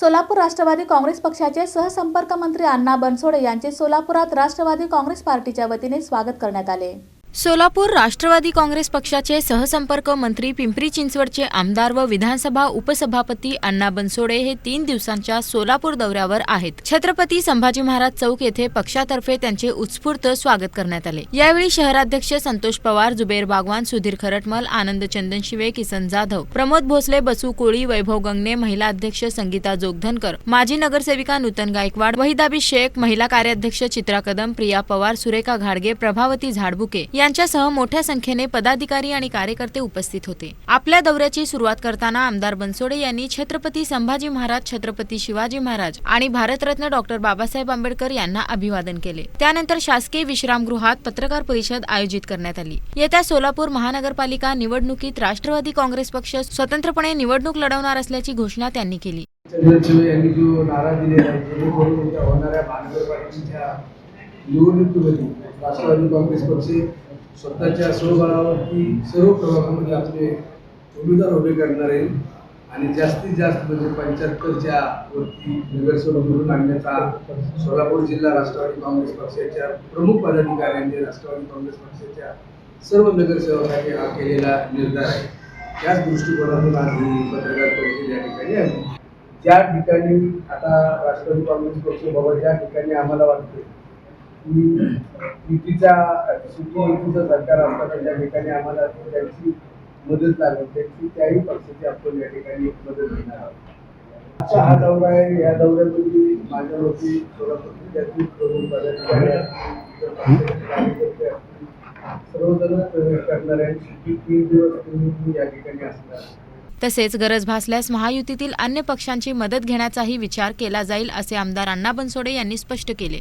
सोलापूर राष्ट्रवादी काँग्रेस पक्षाचे सहसंपर्क मंत्री अण्णा बनसोडे यांचे सोलापुरात राष्ट्रवादी काँग्रेस पार्टीच्या वतीने स्वागत करण्यात आले. सोलापूर राष्ट्रवादी काँग्रेस पक्षाचे सहसंपर्क मंत्री पिंपरी चिंचवडचे आमदार व विधानसभा उपसभापती अण्णा बनसोडे हे तीन दिवसांच्या सोलापूर दौऱ्यावर आहेत. छत्रपती संभाजी महाराज चौक येथे पक्षातर्फे त्यांचे उत्स्फूर्त स्वागत करण्यात आले. यावेळी शहराध्यक्ष संतोष पवार जुबेर बागवान सुधीर खरटमल आनंद चंदनशिवे किसन जाधव प्रमोद भोसले बसू कोळी वैभव गंगणे महिला अध्यक्ष संगीता जोगधनकर माजी नगरसेविका नूतन गायकवाड वहिदाबी शेख महिला कार्याध्यक्ष चित्रा कदम प्रिया पवार सुरेखा घाडगे प्रभावती झाडबुके यांच्यासह मोठ्या संख्येने पदाधिकारी आणि कार्यकर्ते उपस्थित होते. आपल्या दौऱ्याची सुरुवात करताना आमदार बनसोडे यांनी छत्रपती संभाजी महाराज छत्रपती शिवाजी महाराज आणि भारतरत्न डॉक्टर बाबासाहेब आंबेडकर यांना अभिवादन केले. त्यानंतर शासकीय विश्रामगृहात पत्रकार परिषद आयोजित करण्यात आली. येत्या सोलापूर महानगरपालिका निवडणुकीत राष्ट्रवादी काँग्रेस पक्ष स्वतंत्रपणे निवडणूक लढवणार असल्याची घोषणा त्यांनी केली. यांनी जो नारा दिलेला आहे महानगरपालिकेच्या निवडणुकीमध्ये राष्ट्रवादी काँग्रेस पक्ष स्वतःच्या स्वबळावरती सर्व प्रभागामध्ये आपले उमेदवार उभे करणार आहे आणि जास्तीत जास्त म्हणजे पंच्याहत्तरच्या वरती नगरसेवक निवडून आणण्याचा सोलापूर जिल्हा राष्ट्रवादी काँग्रेस पक्षाच्या प्रमुख पदाधिकाऱ्यांनी राष्ट्रवादी काँग्रेस पक्षाच्या सर्व नगरसेवकांनी हा केलेला निर्धार आहे. त्याच दृष्टिकोनातून आज ही पत्रकार परिषद या ठिकाणी आहे ज्या ठिकाणी आता राष्ट्रवादी काँग्रेस पक्ष ज्या ठिकाणी आम्हाला वाटते युतीच्या युतीचा युतीचं सरकार असताना ज्या ठिकाणी आम्हाला त्यांची मदत लागेल. त्यांची त्याही पक्षाची आपण या ठिकाणी मदत घेणार आहोत. आजचा हा दौरा आहे. या दौऱ्यामध्ये माझ्या वती सोलापूर सर्वजण प्रवेश करणार आहे सुट्टी तीन दिवस तुम्ही या ठिकाणी असणार. तसेच गरज भासल्यास महायुतीतील अन्य पक्षांची मदत घेण्याचाही विचार केला जाईल असे आमदार अण्णा बनसोडे यांनी स्पष्ट केले.